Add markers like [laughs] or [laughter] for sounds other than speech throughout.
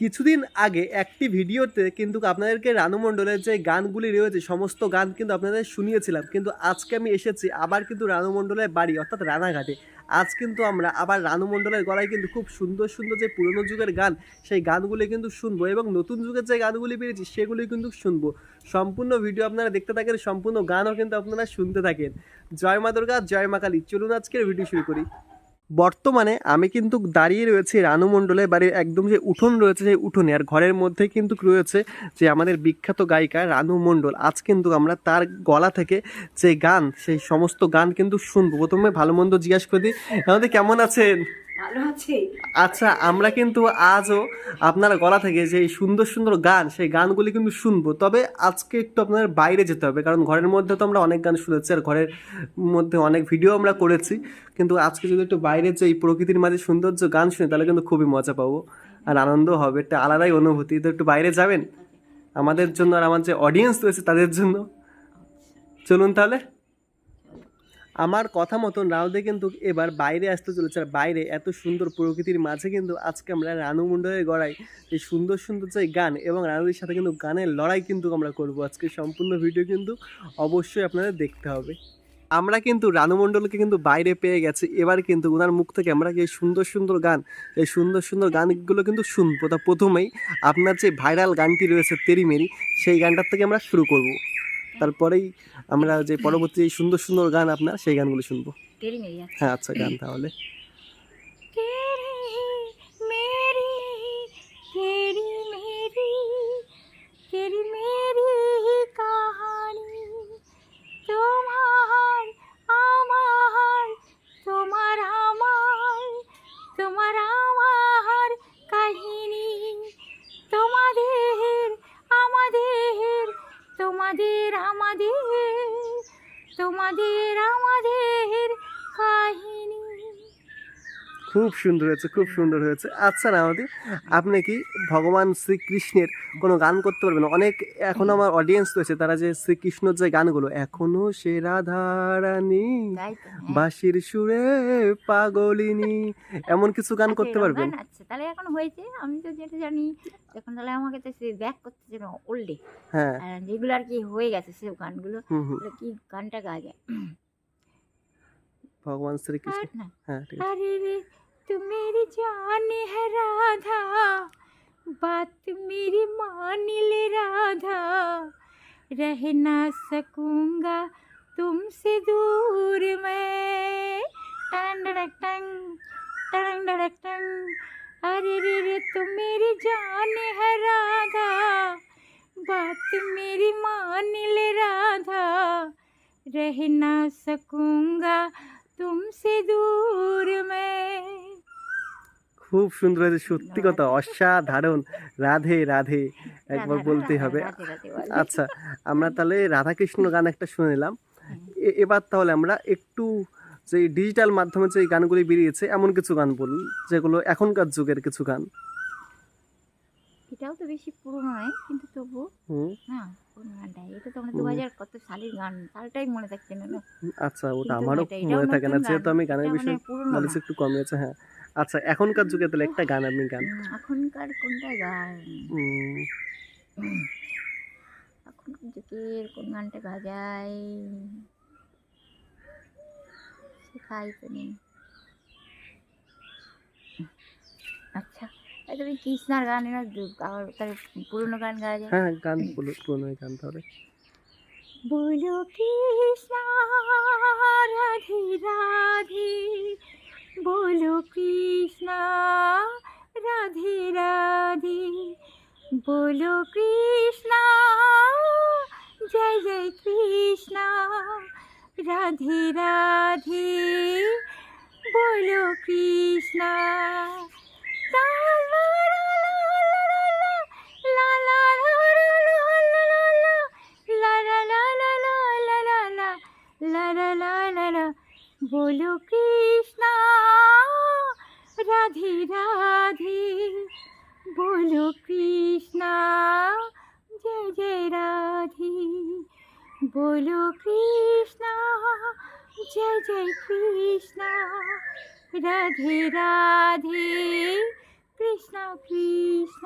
কিছুদিন আগে একটি ভিডিওতে কিন্তু আপনাদেরকে রানু মণ্ডলের যে গানগুলি রয়েছে, সমস্ত গান কিন্তু আপনাদের শুনিয়েছিলাম। কিন্তু আজকে আমি এসেছি আবার কিন্তু রানু মণ্ডলের বাড়ি, অর্থাৎ রানাঘাটে। আজ কিন্তু আমরা আবার রানু মণ্ডলের গলায় কিন্তু খুব সুন্দর সুন্দর যে পুরনো যুগের গান, সেই গানগুলি কিন্তু শুনব এবং নতুন যুগের যে গানগুলি বেরিয়েছে সেগুলি কিন্তু শুনব। সম্পূর্ণ ভিডিও আপনারা দেখতে থাকেন, সম্পূর্ণ গানও কিন্তু আপনারা শুনতে থাকেন। জয় মা দুর্গা, জয় মা কালী। চলুন আজকের ভিডিও শুরু করি। বর্তমানে আমি কিন্তু দাঁড়িয়ে রয়েছি রানু মণ্ডলের বাড়ির একদম যে উঠোন রয়েছে, সেই উঠোনে। আর ঘরের মধ্যে কিন্তু রয়েছে যে আমাদের বিখ্যাত গায়িকা রানু মণ্ডল। আজ কিন্তু আমরা তার গলা থেকে যে গান, সেই সমস্ত গান কিন্তু শুনব। প্রথমে ভালো মন্দ জিজ্ঞাসা করে দিই। আমাদের কেমন আছেন? আছে আচ্ছা আমরা কিন্তু আজও আপনার গলা থেকে যে সুন্দর সুন্দর গান, সেই গানগুলি কিন্তু শুনব। তবে আজকে একটু আপনার বাইরে যেতে হবে, কারণ ঘরের মধ্যে তো আমরা অনেক গান শুনেছি আর ঘরের মধ্যে অনেক ভিডিও আমরা করেছি। কিন্তু আজকে যদি একটু বাইরে যে এই প্রকৃতির মাঝে সৌন্দর্য গান শুনি, তাহলে কিন্তু খুবই মজা পাবো আর আনন্দ হবে। একটা আলাদাই অনুভূতি। তো একটু বাইরে যাবেন? আমাদের জন্য আর আমার যে অডিয়েন্স রয়েছে, তাদের জন্য। চলুন তাহলে। আমার কথা মতন রাউদে কিন্তু এবার বাইরে আসতে চলেছে। আর বাইরে এত সুন্দর প্রকৃতির মাঝে কিন্তু আজকে আমরা রানু মণ্ডলের গড়াই এই সুন্দর সুন্দর যে গান এবং রানুদের সাথে কিন্তু গানের লড়াই কিন্তু আমরা করব। আজকে সম্পূর্ণ ভিডিও কিন্তু অবশ্যই আপনাদের দেখতে হবে। আমরা কিন্তু রানু মণ্ডলকে কিন্তু বাইরে পেয়ে গেছি। এবার কিন্তু ওনার মুখ থেকে আমরা এই সুন্দর সুন্দর গান, এই সুন্দর সুন্দর গানগুলো কিন্তু শুনব। তা প্রথমেই আপনার যে ভাইরাল গানটি রয়েছে তেরিমেরি, সেই গানটার থেকে আমরা শুরু করব। তারপরেই আমরা যে পরবর্তী এই সুন্দর সুন্দর গান আপনার সেই গানগুলো শুনবো তেরি মেরি আছে হ্যাঁ আচ্ছা গান তাহলে तेरी मेरी तेरी मेरी तेरी তোমাদের আমাদের কাহিনী খুব সুন্দর হয়েছে খুব সুন্দর হয়েছে। আচ্ছা নামদি আপনি কি ভগবান শ্রীকৃষ্ণের কোনো গান করতে পারবেন? অনেক এখন আমার অডিয়েন্স রয়েছে তারা যে শ্রীকৃষ্ণর যে গানগুলো এখনও সে রাধারানী হ্যাঁ। বাঁশির সুরে পাগলিনী এমন কিছু গান করতে আচ্ছা, পারবেন? আচ্ছা তাহলে এখন হয়েছে আমি তো যেটা জানি এখন তাহলে আমাকে তো সে ব্যাক করতে যেন ওল্ডে। হ্যাঁ। যেগুলো আর কি হয়ে গেছে সে গানগুলো কি গানটা গাওয়া যায় भगवान श्री हाँ कृष्ण। हाँ, है अरे रे मेरी जान है राधा। बात मेरी मान ले राधा। रह ना सकूँगा तुमसे दूर मैं। टंग टंग टंग टंग। अरे रे रे तुम मेरी जान है राधा। बात मेरी मान ले राधा। रह ना सकूँगा তুমি দূর মে খুব সুন্দর হয়েছে সত্যি কথা অসাধারণ। রাধে রাধে। একবার বলতে হবে। আচ্ছা আমরা তাহলে রাধাকৃষ্ণ গান একটা শুনিলাম এবার তাহলে আমরা একটু যে ডিজিটাল মাধ্যমে যে গানগুলি বেরিয়েছে এমন কিছু গান বলুন যেগুলো এখনকার যুগের কিছু গান। এটাও তো বেশি পুরনো নয় কিন্তু তবু হ্যাঁ। না পুরনো এটা তো আমরা দু হাজার কত সালের গান সালটাই মনে থাকছে না না। আচ্ছা ওটা আমারও মনে থাকে না যেহেতু আমি গানের মানে বিষয়ে নলেজ একটু কমই আছে হ্যাঁ। আচ্ছা এখনকার যুগে তাহলে একটা গান আপনি গান। এখনকার কোনটা গান? এখনকার যুগের কোন গানটা গাওয়া যায়? শেখাই তো নেই। আচ্ছা। তুমি কৃষ্ণার গান না আবার তার পুরনো গান গাওয়া যায়। হ্যাঁ গান পুরনো গান তাহলে বলো কৃষ্ণ রাধি রাধে। বলো কৃষ্ণ রাধে রাধে। বলো কৃষ্ণ জয় জয় কৃষ্ণ। রাধে রাধে। বলো কৃষ্ণ। বলো কৃষ্ণ রাধে রাধে বলো কৃষ্ণ জয় জয় রাধে বলো কৃষ্ণ জয় জয় কৃষ্ণ রাধে রাধে কৃষ্ণ কৃষ্ণ।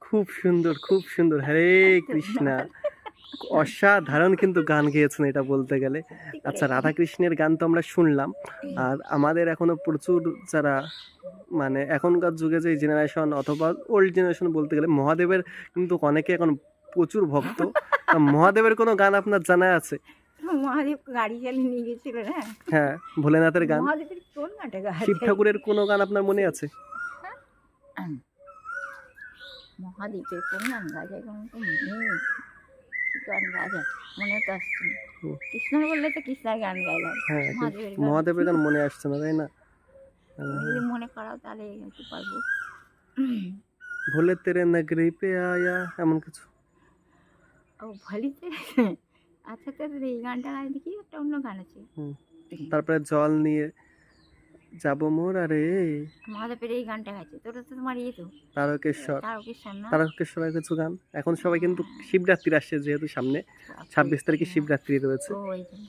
খুব সুন্দর খুব সুন্দর। হরে কৃষ্ণা। অসাধারণ কিন্তু গান গেয়েছেন এটা বলতে গেলে। আচ্ছা রাধা কৃষ্ণের গান তো আমরা শুনলাম। আর আমাদের এখনও প্রচুর যারা মানে এখনকার যুগে যে জেনারেশন অথবা ওল্ড জেনারেশন বলতে গেলে মহাদেবের কিন্তু অনেকে এখন প্রচুর ভক্ত। মহাদেবের কোনো গান আপনার জানা আছে? মহাদেব গাড়ি চালিয়ে নিয়ে গেছিল হ্যাঁ। ভোলেনাথের গান। মহাদেবের কোন নাটক শিব ঠাকুরের কোনো গান আপনার মনে আছে? [clears throat] মহাদেবের কোন গান গাছে কোন তো নেই। গান গাছে মনে তো আসছে না। কৃষ্ণ বললে তো কৃষ্ণের গান গাইলাম হ্যাঁ মহাদেবের গান। মনে আসছে না তাই না? যদি মনে করাও তাহলে হয়তো পারব। [clears throat] ভোলে তেরে নগরি পে আয়া এমন কিছু। ও ভালিতে আচ্ছা তো এই গানটা গাই দেখি একটা অন্য গান আছে। তারপরে জল নিয়ে যাব মোর আরে মহাদেবের এই গানটা গাইছে তোরা তো তোমার ইয়ে তো তারকেশ্বর তারকেশ্বর না তারকেশ্বরের কিছু গান এখন সবাই কিন্তু শিবরাত্রি আসছে যেহেতু সামনে ছাব্বিশ তারিখে শিবরাত্রি রয়েছে ও এই জন্য।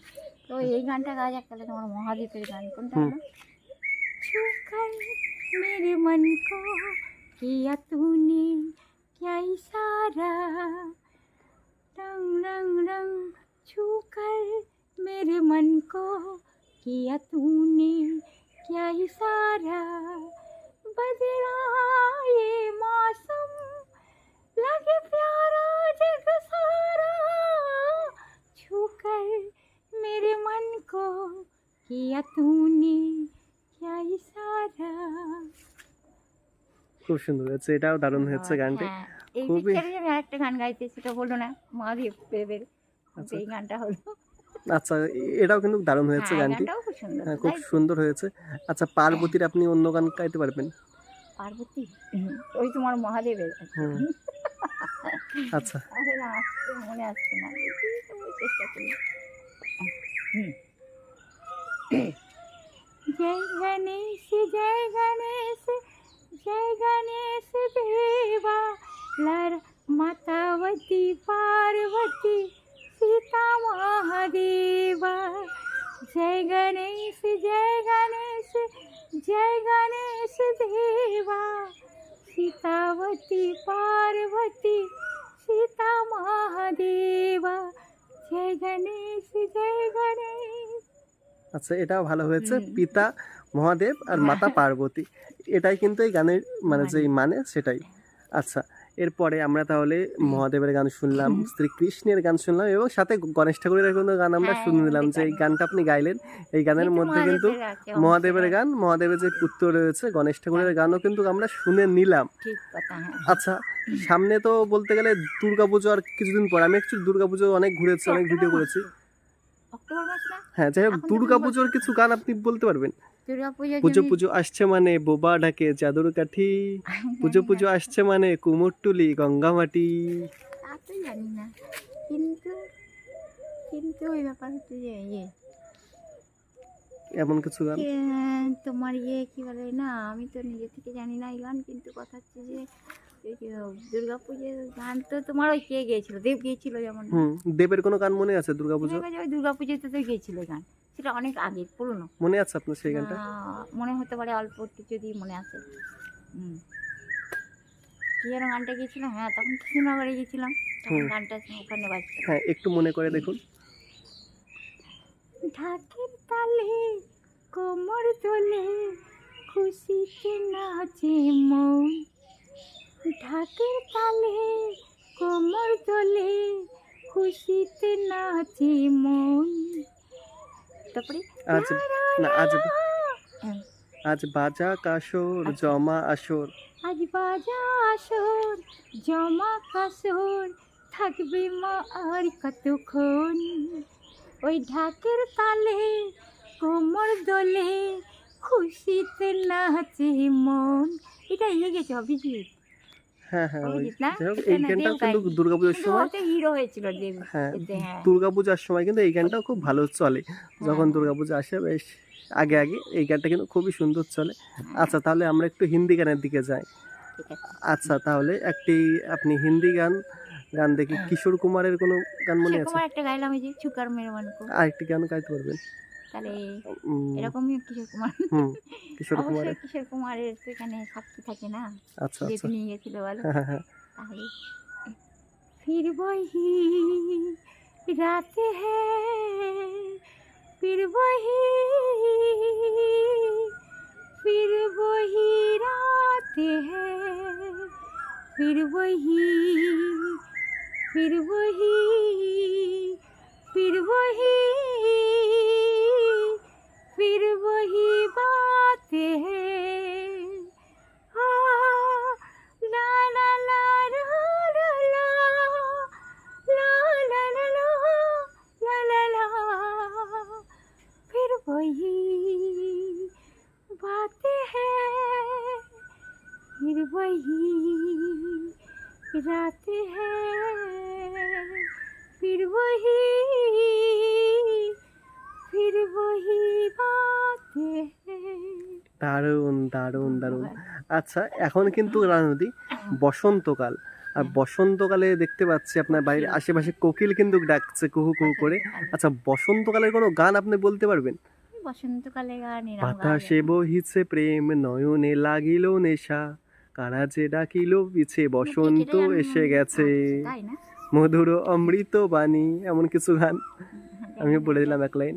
তো এই গানটা গাওয়া যাক তাহলে তোমার মহাদেবের গান কোনটা হুম। হলো छूकर मेरे मन को किया तूने क्या इशारा रंग रंग रंग छूकर मेरे मन को किया तूने क्या इशारा बदला ये मौसम लगे प्यारा जग सारा छूकर मेरे मन को किया तूने क्या इशारा খুব সুন্দর হয়েছে এটাও দারুণ হয়েছে গানটি হ্যাঁ, এই খুবই- পিকচারে আমি আরেকটা গান গাইতে সেটা বললো না মহাদেব দেবের আচ্ছা। এই গানটা হলো আচ্ছা এটাও কিন্তু দারুণ হয়েছে হ্যাঁ, গানটি। খুব হ্যাঁ, সুন্দর হয়েছে। আচ্ছা পার্বতীর আপনি অন্য গান গাইতে পারবেন? পার্বতী? ওই তোমার মহাদেবের আচ্ছা। আরে না জয় গণেশ জয় গণেশ জয় মাতাবতী পার্বতী। सीता महादेवा जय गणेश जय गणेश जय गणेश देवा सीतावती पार्वती सीता महादेवा जय गणेश जय गणेश আচ্ছা এটাও ভালো হয়েছে হুম। পিতা মহাদেব আর মাতা পার্বতী এটাই কিন্তু এই গানের মানে মানে। যেই মানে সেটাই আচ্ছা এরপরে আমরা তাহলে মহাদেবের গান শুনলাম শ্রীকৃষ্ণের গান শুনলাম এবং সাথে গণেশ ঠাকুরের কোনো গান আমরা হ্যাঁ, শুনে নিলাম যে এই গানটা আপনি গাইলেন এই গানের মধ্যে কিন্তু মহাদেবের হ্যাঁ, গান মহাদেবের যে পুত্র রয়েছে গণেশ ঠাকুরের গানও কিন্তু আমরা শুনে নিলাম। হ্যাঁ। আচ্ছা সামনে তো বলতে গেলে দুর্গাপুজো আর কিছুদিন পর আমি একটু দুর্গাপুজো অনেক ঘুরেছি অনেক ভিডিও করেছি। হ্যাঁ যাই হোক দুর্গাপুজোর কিছু গান আপনি বলতে পারবেন? পুজো পুজো আসছে মানে বোবা ডাকে চাদর কাঠি পুজো পুজো আসছে মানে কুমোরটুলি গঙ্গামাটি জানি না কিন্তু কিন্তু ওই ব্যাপার হচ্ছে যে ইয়ে এমন কিছু গান তোমার ইয়ে কি বলে না আমি তো নিজে থেকে জানি না এই গান কিন্তু কথা হচ্ছে যে যে গান তো তোমার ওই কে গিয়েছিল দেব গিয়েছিল যেমন দেবের কোনো গান মনে আছে দুর্গাপুজো ওই দুর্গা পুজোতে তো গিয়েছিল গান সেটা অনেক আগে পুরনো। মনে আছে আপনার সেই গানটা? মনে হতে পারে অল্প একটু যদি মনে আছে। কি যেন গানটা গিয়েছিলাম হ্যাঁ তখন কৃষ্ণনগরে গিয়েছিলাম। তখন গানটা ওখানে বাজছিল। হ্যাঁ একটু মনে করে দেখুন। ঢাকের তালে কোমর তোলে খুশিতে নাচে মন। ঢাকের তালে কোমর তোলে খুশিতে নাচে মন। তারপরে আজ না আজ হ্যাঁ, আজ বাজা কাসর জমা আসর। আজ বাজা আসর জমা কাসর থাকবে মা আর কতক্ষণ? ওই ঢাকের তালে কোমর দোলে খুশিতে নাচে মন। এটা ইয়ে গেছে অভিজিৎ হ্যাঁ হ্যাঁ এই গানটাও কিন্তু। দুর্গাপুজোর সময় হিরো হয়েছিল হ্যাঁ হ্যাঁ। দুর্গাপূজার সময় কিন্তু এই গানটাও খুব ভালো চলে। যখন হ্যাঁ। দুর্গাপূজা আসে বেশ আগে আগে এই গানটা কিন্তু খুবই সুন্দর চলে। আচ্ছা তাহলে আমরা একটু হিন্দি গানের দিকে যাই। আচ্ছা তাহলে একটি আপনি হিন্দি গান গান দেখি। কিশোর কুমারের কোনো গান মনে আছে? সেরকম একটা গাইলাম এই যে ছুকার মেরে কো আরেকটি গান গাইতে পারবেন। সরকারে এরকমই কিশোর কুমার। কিশোর কুমার কিশোর কুমারের সেখানে সাক্ষী থাকে না আচ্ছা আচ্ছা। নিয়ে গেছিল বলো। হ্যাঁ, হ্যাঁ, হ্যাঁ। তাহলে ফিরবহি রাতে হে ফিরবহি ফিরবহি রাতে হে ফিরবহি ফিরবহি ফিরবহি फिर वही बात है ला फिर वही बातें हैं फिर वही रातें हैं फिर वही फिर वही बातें हैं দারুণ দারুণ দারুণ আচ্ছা এখন কিন্তু রানুদি বসন্তকাল আর বসন্তকালে দেখতে পাচ্ছি আপনার বাড়ির আশেপাশে কোকিল কিন্তু ডাকছে কুহু কুহু করে আচ্ছা বসন্তকালের কোনো গান আপনি বলতে পারবেন বসন্তকালে গান এরম গান বাতাসে বহিছে প্রেম নয়নে লাগিল নেশা কারা যে ডাকিল পিছে বসন্ত এটাই আমি- এসে গেছে আচ্ছা, তাই না মধুর অমৃত বাণী এমন কিছু গান আমি বলে দিলাম এক লাইন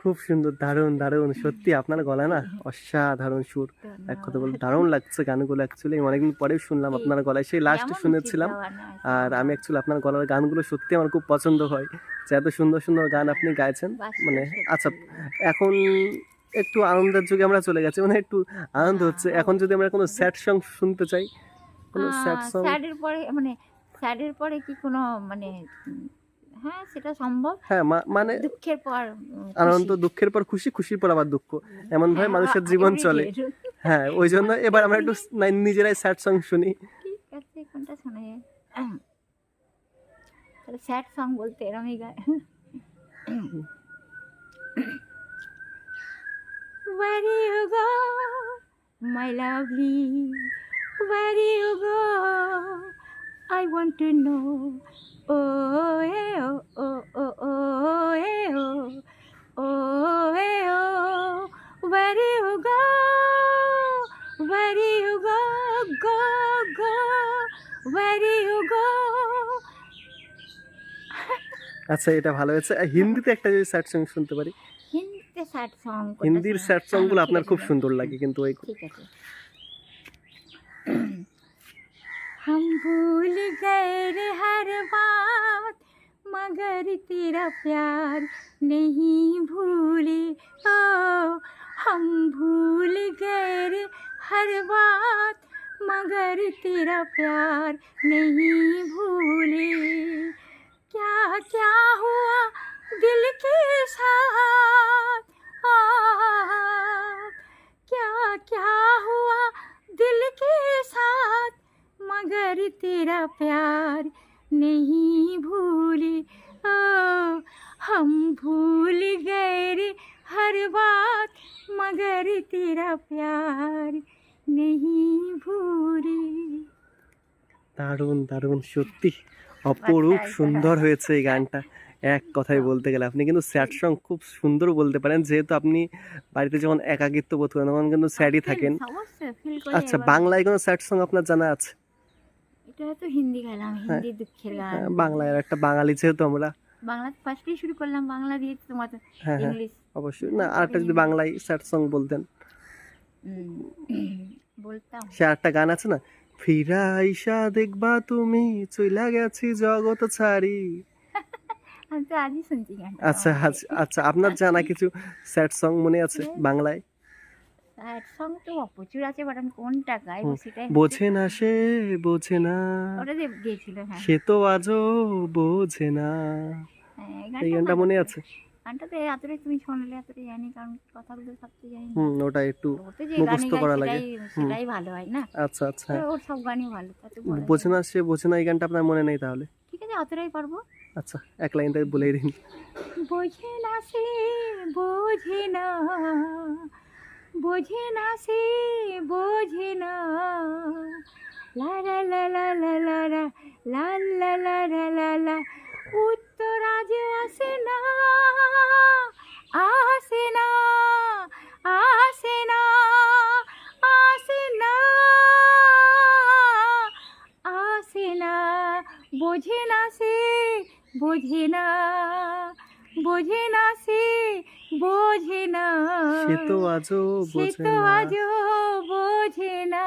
খুব সুন্দর দারুণ দারুণ। সত্যি আপনার গলা না অসাধারণ সুর। এক কথা বলতে দারুণ লাগছে গানগুলো অ্যাকচুয়ালি অনেকদিন পরে শুনলাম আপনার গলায়। সেই লাস্ট শুনেছিলাম। আর আমি অ্যাকচুয়ালি আপনার গলার গানগুলো সত্যি আমার খুব পছন্দ হয়। যে এত সুন্দর সুন্দর গান আপনি গাইছেন। মানে আচ্ছা এখন একটু আনন্দের যুগে আমরা চলে গেছি। মানে একটু আনন্দ হচ্ছে। এখন যদি আমরা কোনো স্যাড সং শুনতে চাই কোনো স্যাড সং স্যাডের পরে মানে স্যাডের পরে কি কোনো মানে হ্যাঁ সেটা সম্ভব। হ্যাঁ মানে দুঃখের পর আনন্দ। দুঃখের পর খুশি খুশির পর আবার দুঃখ। এমন ভাবে হ্যাঁ, মানুষের জীবন চলে। হ্যাঁ ওই জন্য এবার আমরা একটু নিজেরাই স্যাড সং শুনি। ঠিক আছে কোনটা শোনা যায়? তাহলে স্যাড সং বলতে এরমই গায় Where do you go, my lovely? Where do you go? I want to know. Oh, eh, oh, oh, oh, oh, eh, oh, oh, eh, oh. Where do you go? Where do you go? Go, go. Where do you go? আচ্ছা এটা ভালো হয়েছে হিন্দিতে একটা যদি sad song শুনতে পারি হিন্দিতে স্যাড সং হিন্দির স্যাড সংগুলো আপনার খুব সুন্দর লাগে কিন্তু ওই ঠিক আছে हम भूल गए रे हर बात मगर तेरा प्यार नहीं भूले। ओ हम भूल गए रे हर बात मगर तेरा प्यार नहीं भूले। क्या क्या हुआ दिल के साथ? आ, क्या क्या हुआ दिल के साथ? मगर तेरा प्यार नहीं भूले ओ हम भूल गए रे हर बात मगर तेरा प्यार नहीं भूले দারুণ দারুণ সত্যি অপরূপ আচ্ছা, সুন্দর হয়েছে এই গানটা এক কথায় বলতে গেলে আপনি কিন্তু স্যাড সং খুব সুন্দর বলতে পারেন যেহেতু আপনি বাড়িতে যখন একাকিত্ব বোধ করেন তখন কিন্তু স্যাডই থাকেন অবশ্যই ফিল করে আচ্ছা এবার- বাংলায় কোনো স্যাড সং আপনার জানা আছে হিন্দি গাইলাম হ্যাঁ। হিন্দি দুঃখের গান। হ্যাঁ, বাংলায় একটা বাঙালি যেহেতু আমরা। বাংলা ফার্স্টেই শুরু করলাম বাংলা দিয়ে তোমার তো হ্যাঁ ইংলিশ অবশ্যই। না আর যদি বাংলায় স্যাড সং বলতেন। বলতাম। সে গান আছে না? ফিরা আইসা দেখবা তুমি চইলা গেছি জগৎ ছাড়ি। গানটা। আচ্ছা আচ্ছা আচ্ছা আপনার জানা কিছু স্যাড সং মনে আছে বাংলায়? স্যাড সং তো প্রচুর আছে বাট আমি কোনটা সেটাই বোঝে না সে বোঝে না। ওটা যে গেছিল হ্যাঁ। সে তো আজও বোঝে না। হ্যাঁ, এই গানটা মনে আছে? গানটাতে এতটাই তুমি শুনলে এতটাই জানি কারণ কথাগুলো সব তো জানি হুম ওটা একটু মুখস্থ করা লাগে। সেটাই ভালো হয় না? আচ্ছা আচ্ছা। ওর সব গানই ভালো বোঝে না সে বোঝে না এই গানটা আপনার মনে নেই তাহলে? ঠিক আছে অতটাই পারব। আচ্ছা এক লাইন বলেই দিন। বোঝে না সে বোঝে না। বোঝে না সে বোঝে না উত্তর আজ আসে না আসে না আসে না আসে না আসে না বোঝে না সে বোঝে না বোঝে না সে বোঝে না। সে তো আজও বোঝে না। আজও বোঝে না।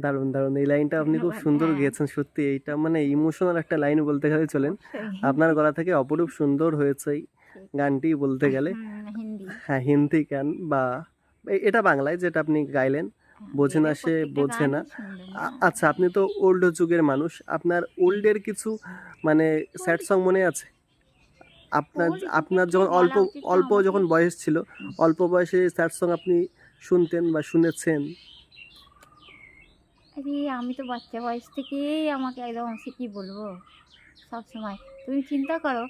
দারুণ দারুণ। এই লাইনটা আপনি খুব সুন্দর হ্যাঁ। গেয়েছেন সত্যি। এইটা মানে ইমোশনাল একটা লাইন বলতে গেলে চলেন। আপনার গলা থেকে অপরূপ সুন্দর হয়েছে গানটি বলতে গেলে। হ্যাঁ হিন্দি গান বা এটা বাংলায় যেটা আপনি গাইলেন। বোঝে না সে বোঝে না। আচ্ছা আপনি তো ওল্ড যুগের মানুষ। আপনার ওল্ডের কিছু মানে স্যাড সং মনে আছে? আপনার আপনার যখন অল্প অল্প যখন বয়স ছিল অল্প বয়সে স্যাড সং আপনি শুনতেন বা শুনেছেন? আরে আমি তো বাচ্চা বয়স থেকেই আমাকে একদম সে কী বলব? সবসময়। তুমি চিন্তা করো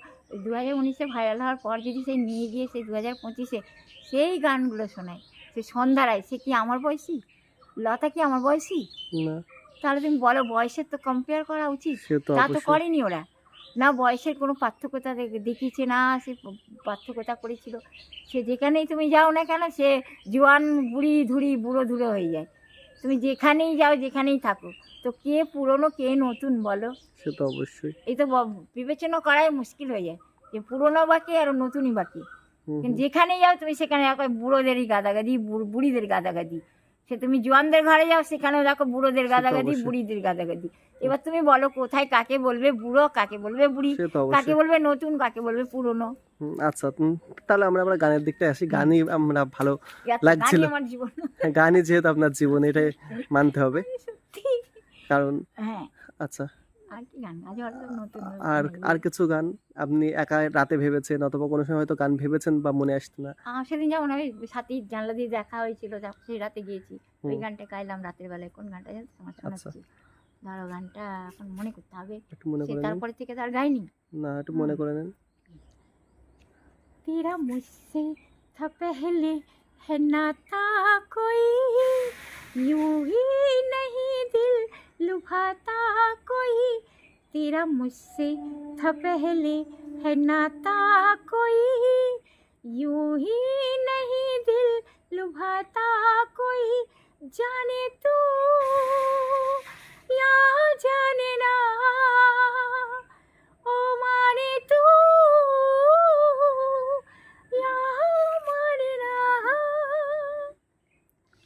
দু হাজার উনিশে ভাইরাল হওয়ার পর যদি সে নিয়ে গিয়ে সেই দু হাজার পঁচিশে সেই গানগুলো শোনায় সে সন্ধ্যারায় সে কি আমার বয়সী? লতা কি আমার বয়সী? না। তাহলে তুমি বলো বয়সের তো কম্পেয়ার করা উচিত। তা তো করেনি ওরা। না বয়সের কোনো পার্থক্যতা দেখ- দেখিয়েছে না সে পার্থক্যতা করেছিল। সে যেখানেই তুমি যাও না কেন সে জোয়ান বুড়ি ধুড়ি বুড়ো ধুড়ো হয়ে যায়। তুমি যেখানেই যাও যেখানেই থাকো। তো কে পুরনো কে নতুন বলো? সে তো অবশ্যই। এই তো বিবেচনা করাই মুশকিল হয়ে যায়। যে পুরনো বাকি আর নতুনই বাকি। যেখানেই যাও তুমি সেখানে দেখো বুড়োদেরই গাদাগাদি বুড়িদের গাদাগাদি। সে তুমি জোয়ানদের ঘরে যাও সেখানেও দেখো বুড়োদের গাদাগাদি বুড়িদের গাদাগাদি। এবার তুমি বলো কোথায় কাকে বলবে বুড়ো কাকে বলবে বুড়ি কাকে বলবে নতুন কাকে বলবে পুরনো? আচ্ছা তাহলে আমরা আবার গানের দিকটা আসি। গানই আমরা ভালো লাগছিল। গানই জীবন। গানই যেহেতু আপনার জীবন এটাই মানতে হবে। কারণ হ্যাঁ। আচ্ছা। আর আর কিছু গান আপনি একা রাতে ভেবেছেন অথবা কোনো সময় হয়তো গান ভেবেছেন বা মনে আসতো না? সেদিন যেমন আমি সাথী জানলা দিয়ে দেখা হয়েছিল সেই রাতে গিয়েছি। ওই গানটা গাইলাম রাতের বেলায়। কোন গানটা আমার ধরো গানটা এখন মনে করতে হবে একটু মনে সে করে নেন তারপরে থেকে তো আর গাইনি না একটু মনে হুম। করে নেন तेरा मुझसे था पहले है नाता कोई यूं ही नहीं दिल लुभाता कोई तेरा मुझसे था पहले है नाता कोई यूं ही नहीं दिल लुभाता कोई जाने तू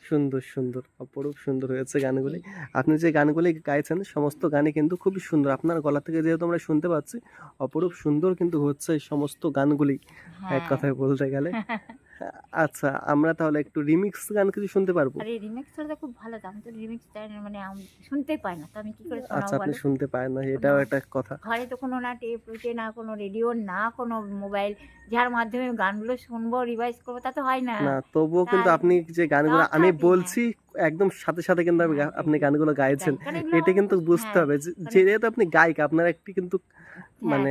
সুন্দর সুন্দর অপরূপ সুন্দর হয়েছে গানগুলি। আপনি যে গানগুলি গাইছেন সমস্ত গানই কিন্তু খুবই সুন্দর। আপনার গলা থেকে যেহেতু আমরা শুনতে পাচ্ছি অপরূপ সুন্দর কিন্তু হচ্ছে সমস্ত গানগুলি। হ্যাঁ। এক কথায় বলতে গেলে। [laughs] আচ্ছা আমরা তাহলে একটু রিমিক্স গান কিছু শুনতে পারব? আরে রিমিক্স তো খুব ভালো আমি তো রিমিক্স মানে আমি শুনতে পাই না তো আমি কি করে আচ্ছা শোনাবো আপনি শুনতে পারেন না এটাও একটা কথা। ঘরে তো কোনো না টেপ রয়েছে না কোনো রেডিও না কোনো মোবাইল যার মাধ্যমে গানগুলো শুনব রিভাইজ করব তা তো হয় না। না তবুও কিন্তু আপনি যে গানগুলো আমি বলছি একদম সাথে সাথে কিন্তু গা- আপনি গানগুলো গাইছেন এটা কিন্তু বুঝতে হ্যাঁ, হবে যে- মানে- যেহেতু আপনি গায়িকা আপনার একটি কিন্তু হ্যাঁ, মানে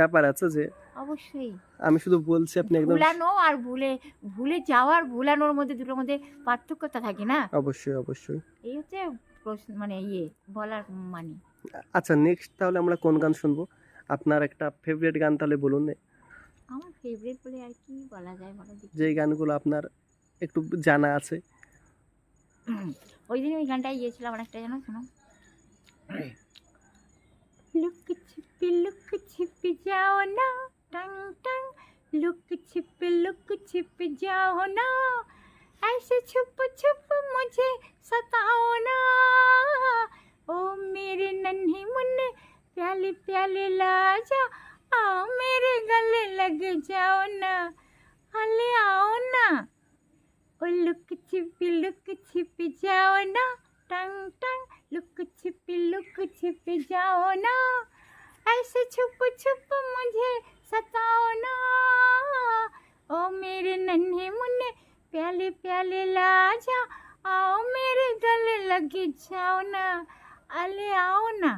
ব্যাপার আছে যে অবশ্যই। আমি শুধু বলছি আপনি একদম ভুলানো আর ভুলে ভুলে যাওয়ার ভুলানোর মধ্যে দুটোর মধ্যে পার্থক্যতা থাকে না? অবশ্যই অবশ্যই। এই হচ্ছে প্রশ্ন মানে ইয়ে বলার মানে। আচ্ছা নেক্সট তাহলে আমরা কোন গান শুনব? আপনার একটা ফেভারিট গান তাহলে বলুন আমার ফেভারিট বলে আর কি বলা যায় বলো যেই গানগুলো আপনার একটু জানা আছে। ওই দিন ওই গানটাই গিয়েছিলাম অনেকটা জানো শোনো? লুক छिप लुक छिप जाओ ना। टंग टंग, लुक छिप लुक छिप जाओ ना। ऐसे छुप छुप मुझे सताओ ना। ओ मेरे नन्हे मुन्ने प्याले प्याले लाजा। आओ मेरे गले लग जाओ ना। हले आओ ना। ओ लुक छिप लुक छिप जाओ ना। टंग टंग, लुक छिप लुक छिप जाओ ना। ऐसे छुप छुप मुझे सताओ ना ओ मेरे नन्हे मुन्ने प्याले प्याले लाजा आओ मेरे गले लगे जाओ ना अले आओ ना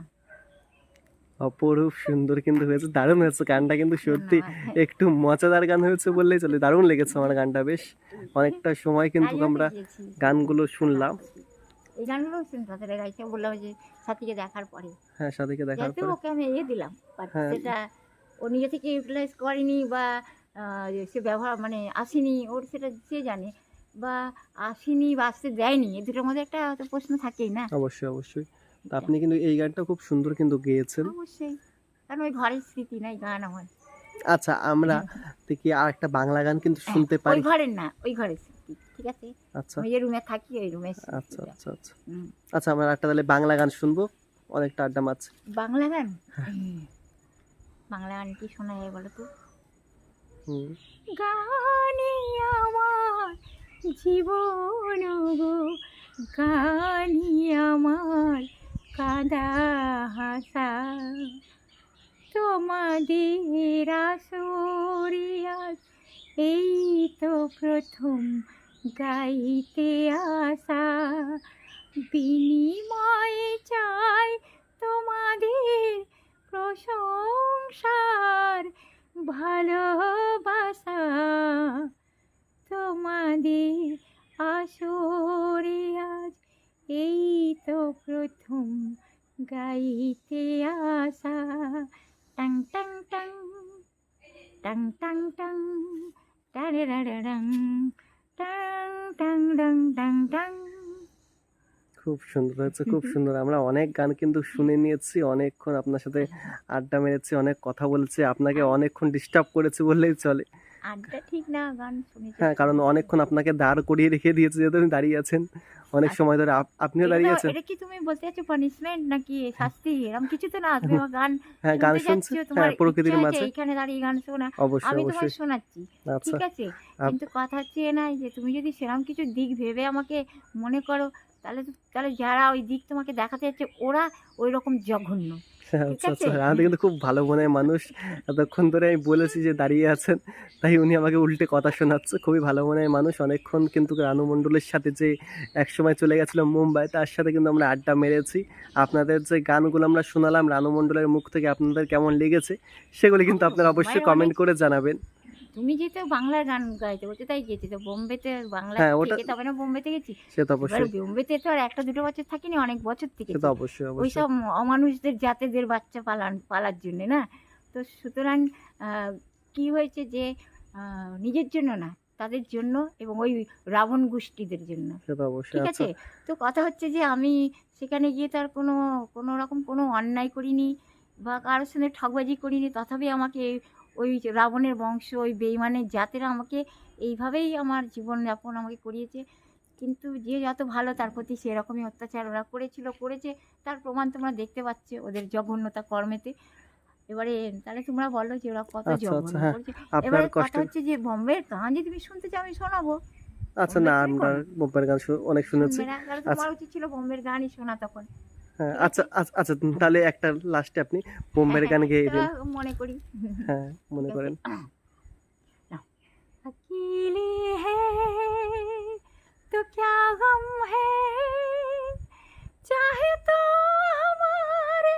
অপরূপ সুন্দর কিন্তু হয়েছে দারুণ হয়েছে গানটা কিন্তু সত্যি একটু মজাদার গান হয়েছে বললেই চলে দারুণ লেগেছে আমার গানটা বেশ অনেকটা সময় কিন্তু তাই জন্য আমরা গিয়েছি। গানগুলো শুনলাম এই গানগুলো শুনতে তাদের গাইছে বললাম যে সাথীকে দেখার পরে। হ্যাঁ সাথীকে দেখার পরে। ওকে আমি এ দিলাম বাট হ্যাঁ। সেটা ও নিজে থেকে ইউটিলাইজ করেনি বা সে ব্যবহার মানে আসেনি ওর সেটা সে জানে বা আসেনি বা আসতে দেয়নি এ দুটোর মধ্যে একটা প্রশ্ন থাকেই না। অবশ্যই অবশ্যই। তো আপনি কিন্তু এই গানটা খুব সুন্দর কিন্তু গেয়েছেন। অবশ্যই। কারণ ওই ঘরের স্মৃতি নাই গান আমার। আচ্ছা আমরা দেখি আর একটা বাংলা গান কিন্তু শুনতে ওই পারি। ঘরের না ওই ঘরের ঠিক আছে? আচ্ছা। আমি যে রুমে থাকি ওই রুমে আচ্ছা আচ্ছা আচ্ছা। হুম। আচ্ছা আমরা একটা তাহলে বাংলা গান শুনব। অনেকটা আড্ডা মারছে বাংলা গান? হ্যাঁ। বাংলা গান কি শোনা যায় বলো তো গানে আমার জীবন গো গানি আমার কাদা হাসা। তোমাদের আসরিয়াস এই তো প্রথম গাইতে আসা। বিনিময়ে চাই তোমাদের প্রশংসার ভালোবাসা। তোমাদের আসরে আজ এই তো প্রথম গাইতে আসা। টাং টাং টাং টাং টাং টাং। খুব সুন্দর হয়েছে খুব সুন্দর। আমরা অনেক গান কিন্তু শুনে নিয়েছি অনেকক্ষণ আপনার সাথে আড্ডা মেরেছি অনেক কথা বলেছি আপনাকে অনেকক্ষণ ডিস্টার্ব করেছি বললেই চলে। আড্ডা ঠিক না গান হ্যাঁ কারণ অনেকক্ষণ আপনাকে দাঁড় করিয়ে রেখে দিয়েছে যেহেতু আপনি দাঁড়িয়ে আছেন। অনেক সময় ধরে আপনিও দাঁড়িয়ে আছেন। এটা কি তুমি বলতে চাচ্ছ পানিশমেন্ট নাকি শাস্তি? এরকম কিছু তো না তুমি আমার গান হ্যাঁ গান শুনছি। হ্যাঁ প্রকৃতির মাঝে। এইখানে দাঁড়িয়ে গান শোনা। আমি অবশ্যই। শোনাচ্ছি আচ্ছা। ঠিক আছে? কিন্তু কথা হচ্ছে নাই যে তুমি যদি সেরকম কিছু দিক ভেবে আমাকে মনে করো তাহলে তাহলে যারা ওই দিক তোমাকে দেখাতে যাচ্ছে ওরা ওই রকম জঘন্য। আচ্ছা? আচ্ছা আমাদের কিন্তু খুব ভালো মনের মানুষ। এতক্ষণ ধরে আমি বলেছি যে দাঁড়িয়ে আছেন তাই উনি আমাকে উল্টে কথা শোনাচ্ছে। খুবই ভালো মনের মানুষ। অনেকক্ষণ কিন্তু রানু মণ্ডলের সাথে যে এক সময় চলে গেছিল মুম্বাই তার সাথে কিন্তু আমরা আড্ডা মেরেছি। আপনাদের যে গানগুলো আমরা শোনালাম রানু মণ্ডলের মুখ থেকে আপনাদের কেমন লেগেছে সেগুলি কিন্তু আপনারা অবশ্যই কমেন্ট করে জানাবেন। তুমি যেহেতু বাংলার গান গাইতে বলছো তাই গেছি তো। বোম্বেতে বাংলা হ্যাঁ, ওটা- থেকে তবে না বোম্বেতে গেছি। সে তো এবার অবশ্যই। বোম্বেতে তো আর একটা দুটো বছর থাকিনি অনেক বছর থেকে সে তো অবশ্যই ওই অবশ্যই। সব অমানুষদের জাতেদের বাচ্চা পালান পালার জন্য না? তো সুতরাং আহ, কি হয়েছে যে আহ, নিজের জন্য না তাদের জন্য এবং ওই রাবণ গোষ্ঠীদের জন্য। সে তো অবশ্যই ঠিক আচ্ছা। আছে? তো কথা হচ্ছে যে আমি সেখানে গিয়ে তার কোনো কোনো রকম কোনো অন্যায় করিনি বা কারোর সঙ্গে ঠকবাজি করিনি তথাপি আমাকে ওই রাবণের বংশ ওই বেইমানের জাতেরা আমাকে এইভাবেই আমার জীবনযাপন আমাকে করিয়েছে। কিন্তু যে যত ভালো তার প্রতি সেরকমই অত্যাচার ওরা করেছিল করেছে। তার প্রমাণ তোমরা দেখতে পাচ্ছ ওদের জঘন্যতা কর্মেতে। এবারে তাহলে তোমরা বলো যে ওরা কত আচ্ছা, জঘন্য আচ্ছা, হ্যাঁ। করেছে। আপনার এবারে কথা হচ্ছে যে বম্বের গান যদি তুমি শুনতে চাও আমি শোনাবো। আচ্ছা না আমরা বোম্বের গান অনেক শুনেছি। তোমার উচিত ছিল বোম্বের গানই শোনা তখন। হ্যাঁ আচ্ছা আচ্ছা আচ্ছা তাহলে একটা লাস্টে আপনি বোম্বের গান গেয়ে দিন তা মনে করি হ্যাঁ মনে করেন अकेले हैं तो क्या गम है चाहे तो हमारे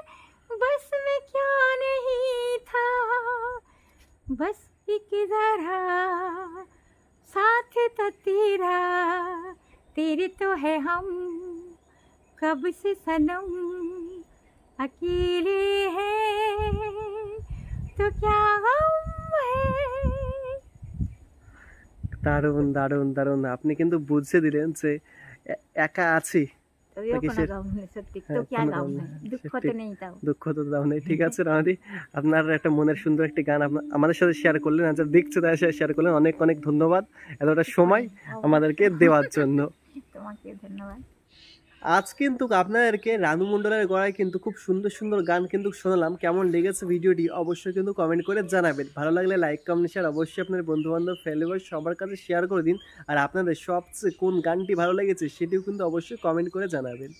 बस में क्या नहीं था बस एक जरा साथ था तेरा तेरे तो है हम कब से सनम अकेले हैं क्या गम है দারুণ দারুণ দারুণ আপনি কিন্তু বুঝে দিলেন যে এ- একা আছি তবেও কোনো কিসের- গম নেই সত্যি হ্যাঁ, তো क्या কোনো গম গম है নেই, দুঃখ তো সত্যি। নেই তাও দুঃখ তো দাও নেই ঠিক আছে রানাদি আপনার একটা মনের সুন্দর একটি গান আপনা- আমাদের সাথে শেয়ার করলেন আচ্ছা দেখছে তাই শেয়ার করলেন অনেক অনেক ধন্যবাদ এতটা সময় আমাদেরকে দেওয়ার জন্য তোমাকে ধন্যবাদ আজ কিন্তু আপনাদেরকে রানু মণ্ডলের গড়ায় কিন্তু খুব সুন্দর সুন্দর গান কিন্তু শোনালাম। কেমন লেগেছে ভিডিওটি অবশ্যই কিন্তু কমেন্ট করে জানাবেন। ভালো লাগলে লাইক কমেন্ট শেয়ার অবশ্যই আপনার বন্ধুবান্ধব বান্ধব ফ্যামিলি সবার কাছে শেয়ার করে দিন। আর আপনাদের সবচেয়ে কোন গানটি ভালো লেগেছে সেটিও কিন্তু অবশ্যই কমেন্ট করে জানাবেন।